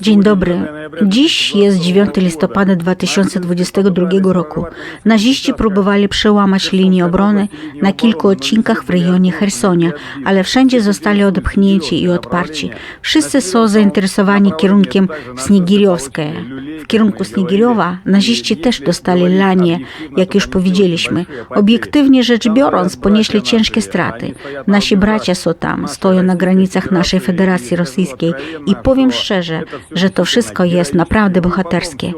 Dzień dobry. Dziś jest 9 listopada 2022 roku. Naziści próbowali przełamać linię obrony na kilku odcinkach w rejonie Hersonia, ale wszędzie zostali odepchnięci i odparci. Wszyscy są zainteresowani kierunkiem Snigiriowskie. W kierunku Snigiriowa naziści też dostali lanie, jak już powiedzieliśmy. Obiektywnie rzecz biorąc, ponieśli ciężkie straty. Nasi bracia są tam, stoją na granicach naszej Federacji Rosyjskiej i powiem szczerze, że to wszystko jest naprawdę bohaterskie.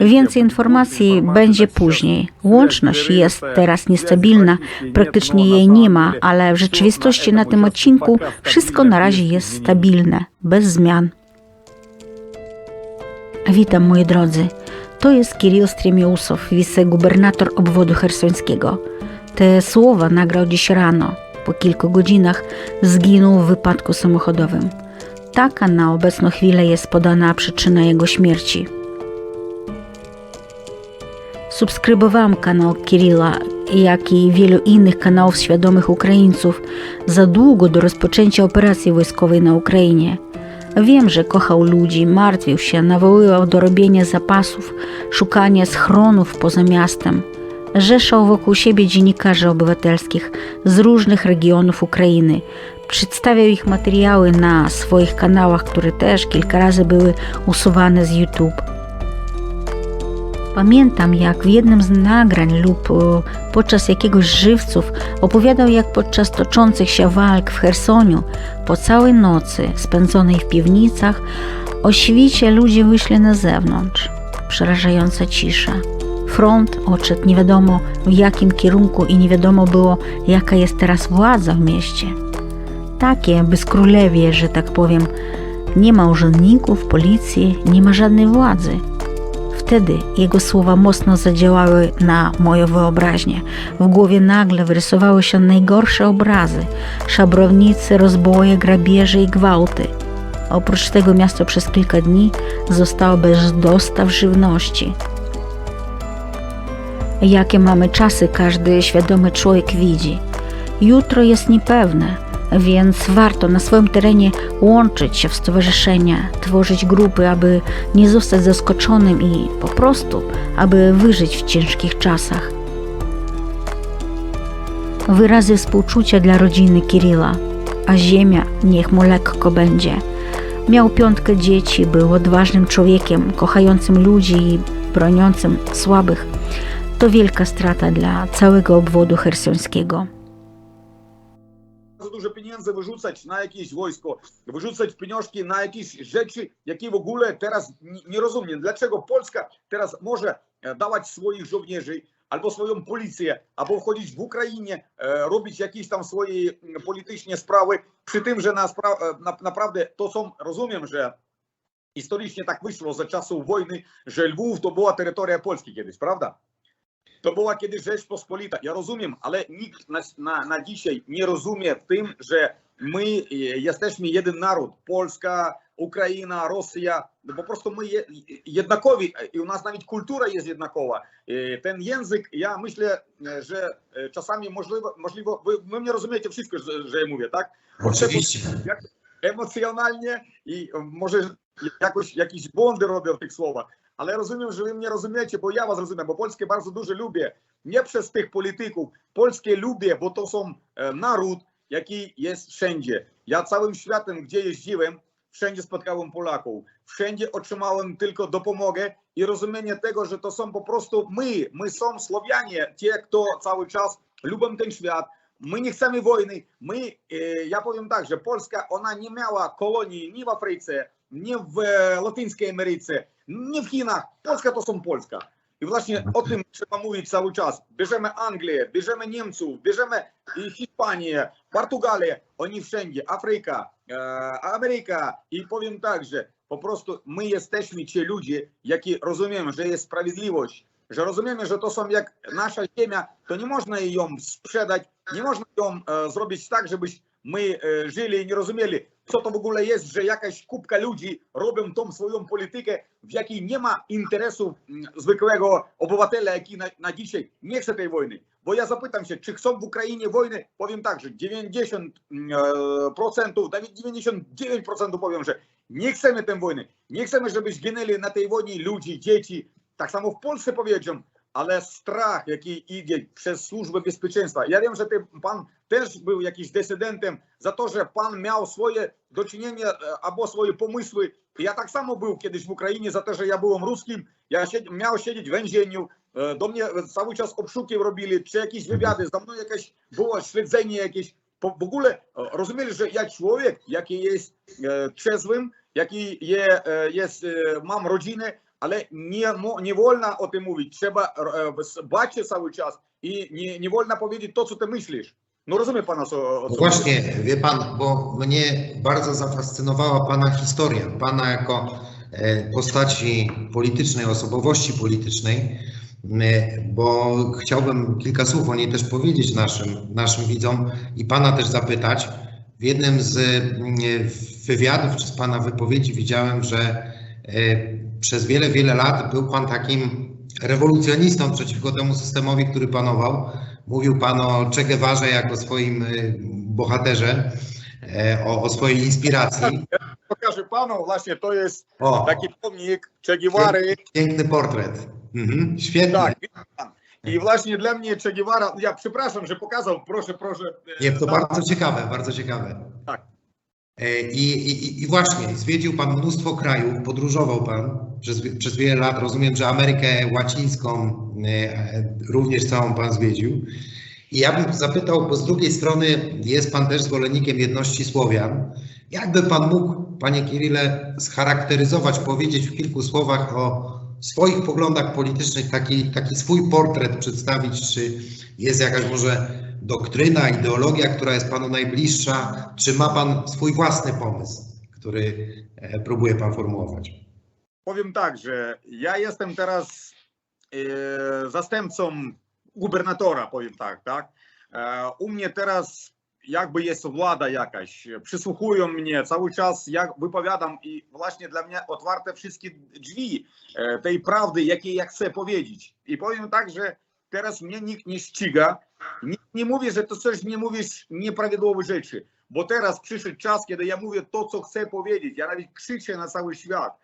Więcej informacji będzie później. Łączność jest teraz niestabilna, praktycznie jej nie ma, ale w rzeczywistości na tym odcinku wszystko na razie jest stabilne, bez zmian. Witam moi drodzy. To jest Kirill Stremiusow, wicegubernator obwodu hersońskiego. Te słowa nagrał dziś rano. Po kilku godzinach zginął w wypadku samochodowym. Taka na obecną chwilę jest podana przyczyna jego śmierci. Subskrybowałam kanał Kirilla, jak i wielu innych kanałów świadomych Ukraińców za długo do rozpoczęcia operacji wojskowej na Ukrainie. Wiem, że kochał ludzi, martwił się, nawoływał do robienia zapasów, szukania schronów poza miastem. Rzeszał wokół siebie dziennikarzy obywatelskich z różnych regionów Ukrainy. Przedstawiał ich materiały na swoich kanałach, które też kilka razy były usuwane z YouTube. Pamiętam, jak w jednym z nagrań lub e, podczas jakiegoś żywców opowiadał, jak podczas toczących się walk w Chersoniu po całej nocy spędzonej w piwnicach o świcie ludzie wyszli na zewnątrz. Przerażająca cisza. Front odszedł nie wiadomo w jakim kierunku i nie wiadomo było, jaka jest teraz władza w mieście. Takie bezkrólewie, że tak powiem, nie ma urzędników, policji, nie ma żadnej władzy. Wtedy jego słowa mocno zadziałały na moją wyobraźnię. W głowie nagle wyrysowały się najgorsze obrazy: szabrownice, rozboje, grabieże i gwałty. Oprócz tego miasto przez kilka dni zostało bez dostaw żywności. Jakie mamy czasy, każdy świadomy człowiek widzi. Jutro jest niepewne, więc warto na swoim terenie łączyć się w stowarzyszenia, tworzyć grupy, aby nie zostać zaskoczonym i po prostu, aby wyżyć w ciężkich czasach. Wyrazy współczucia dla rodziny Kirilla, a ziemia niech mu lekko będzie. Miał piątkę dzieci, był odważnym człowiekiem, kochającym ludzi i broniącym słabych. To wielka strata dla całego obwodu hersońskiego. Bardzo pieniędzy wyrzucać na jakieś wojsko, wyrzucać pieniążki na jakieś rzeczy, jakie w ogóle teraz nie, rozumiem. Dlaczego Polska teraz może e, dawać swoich żołnierzy albo swoją policję, albo wchodzić w Ukrainie, e, robić jakieś tam swoje mm, polityczne sprawy, przy tym, że na, e, na, naprawdę to są, rozumiem, że historycznie tak wyszło za czasów wojny, że Lwów to była terytoria Polski kiedyś, prawda? To była kiedyś Rzeczpospolita. Ja rozumiem, ale nikt na, na, na dzisiaj nie rozumie w tym, że my e, jesteśmy jeden naród. Polska, Ukraina, Rosja. No po prostu my je, jednakowi i u nas nawet kultura jest jednakowa. E, Ten język, ja myślę, e, że e, czasami możliwe, możliwe wy, wy mnie rozumiecie wszystko, że, że ja mówię, tak? Oczywiście. Jak emocjonalnie i e, może jakoś jakieś błędy robią w tych słowach. Ale rozumiem, że wy mnie rozumiecie, bo ja was rozumiem, bo Polskę bardzo dużo lubię. Nie przez tych polityków. Polskie lubię, bo to są e, naród, jaki jest wszędzie. Ja całym światem, gdzie jeździłem, wszędzie spotkałem Polaków. Wszędzie otrzymałem tylko dopomogę i rozumienie tego, że to są po prostu my. My są Słowianie, ci, kto cały czas lubią ten świat. My nie chcemy wojny. My, e, ja powiem tak, że Polska, ona nie miała kolonii ni w Afryce, nie w e, Latyńskiej Ameryce, nie w Chinach. Polska to są Polska. I właśnie o tym trzeba mówić cały czas. Bierzemy Anglię, bierzemy Niemców, bierzemy Hiszpanię, Portugalię, oni wszędzie, Afryka, e, Ameryka. I powiem tak, że po prostu my jesteśmy ci ludzie, jaki rozumiemy, że jest sprawiedliwość, że rozumiemy, że to są jak nasza ziemia, to nie można ją sprzedać, nie można ją e, zrobić tak, żebyś my e, żyli i nie rozumieli. Co to w ogóle jest, że jakaś kubka ludzi robią tą swoją politykę, w jakiej nie ma interesu mm, zwykłego obywatela, jaki na, na dzisiaj nie chce tej wojny. Bo ja zapytam się, czy chcą w Ukrainie wojny? Powiem tak, że 90%, e, procentów, nawet 99% powiem, że nie chcemy tej wojny. Nie chcemy, żeby zginęli na tej wojnie ludzie, dzieci. Tak samo w Polsce powiedziałem, ale strach, jaki idzie przez służbę bezpieczeństwa. Ja wiem, że ty, pan też był jakiś decydentem za to, że pan miał swoje do czynienia e, albo swoje pomysły. Ja tak samo był kiedyś w Ukrainie za to, że ja byłem ruskim. Ja sied, miał siedzieć w więzieniu. E, Do mnie cały czas obszuki robili, czy jakieś wywiady, za mną jakieś było śledzenie jakieś. Po- W ogóle e, rozumieli, że ja człowiek, jaki jest e, trzeźwym, jaki je, e, e, mo- nie wolno o tym mówić. Trzeba e, bać cały czas i nie, nie wolno powiedzieć to, co ty myślisz. No rozumie pan o co? właśnie, wie pan, bo mnie bardzo zafascynowała pana historia, pana jako e, postaci politycznej, osobowości politycznej, e, bo chciałbym kilka słów o niej też powiedzieć naszym, naszym widzom i pana też zapytać. W jednym z mm, wywiadów czy z pana wypowiedzi widziałem, że e, przez wiele, wiele lat był pan takim rewolucjonistą przeciwko temu systemowi, który panował. Mówił Pan o Che Guevarze jako swoim y, bohaterze, e, o, o swojej inspiracji. Pokażę panu, właśnie to jest O, taki pomnik Che Guevary. piękny portret. Mhm, świetny. Tak. I właśnie dla mnie Che Guevara, ja przepraszam, że pokazał, proszę, proszę. e, Nie, to na- bardzo ciekawe, bardzo ciekawe. Tak. E, I, i, I właśnie, zwiedził Pan mnóstwo krajów, podróżował Pan przez, przez wiele lat. Rozumiem, że Amerykę Łacińską e, również całą Pan zwiedził. I ja bym zapytał, bo z drugiej strony jest Pan też zwolennikiem jedności Słowian. Jakby Pan mógł, Panie Kirille, scharakteryzować, powiedzieć w kilku słowach o swoich poglądach politycznych, taki, taki swój portret przedstawić, czy jest jakaś może doktryna, ideologia, która jest Panu najbliższa, czy ma Pan swój własny pomysł, który e, próbuje Pan formułować? Powiem tak, że ja jestem teraz e, zastępcą gubernatora, powiem tak, tak. E, u mnie teraz jakby jest władza jakaś, przysłuchują mnie cały czas, jak wypowiadam i właśnie dla mnie otwarte wszystkie drzwi e, tej prawdy, jakiej ja chcę powiedzieć. I powiem tak, że teraz mnie nikt nie ściga, nie, nie mówię, że to coś nie mówisz nieprawidłowe rzeczy, bo teraz przyszedł czas, kiedy ja mówię to, co chcę powiedzieć, ja nawet krzyczę na cały świat,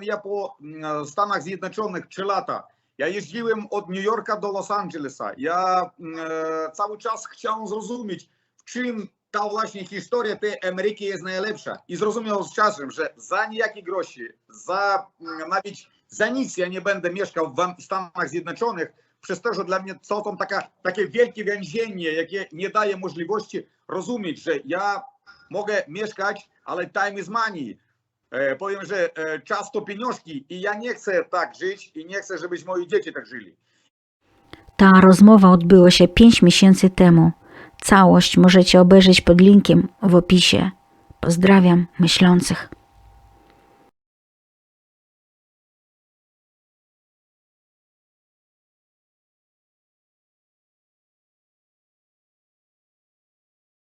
ja po mm, Stanach Zjednoczonych 3 lata, ja jeździłem od New Yorka do Los Angelesa. Ja e, cały czas chciałem zrozumieć, w czym ta właśnie historia tej Ameryki jest najlepsza. I zrozumiał z czasem, że za niejakie groszy, za mm, nawet za nic ja nie będę mieszkał w Stanach Zjednoczonych, przez to, że dla mnie są taka, takie wielkie więzienie, jakie nie daje możliwości rozumieć, że ja mogę mieszkać, ale time is money. E, powiem, że e, czas to pieniążki i ja nie chcę tak żyć i nie chcę, żebyś moi dzieci tak żyli. Ta rozmowa odbyła się 5 miesięcy temu. Całość możecie obejrzeć pod linkiem w opisie. Pozdrawiam myślących.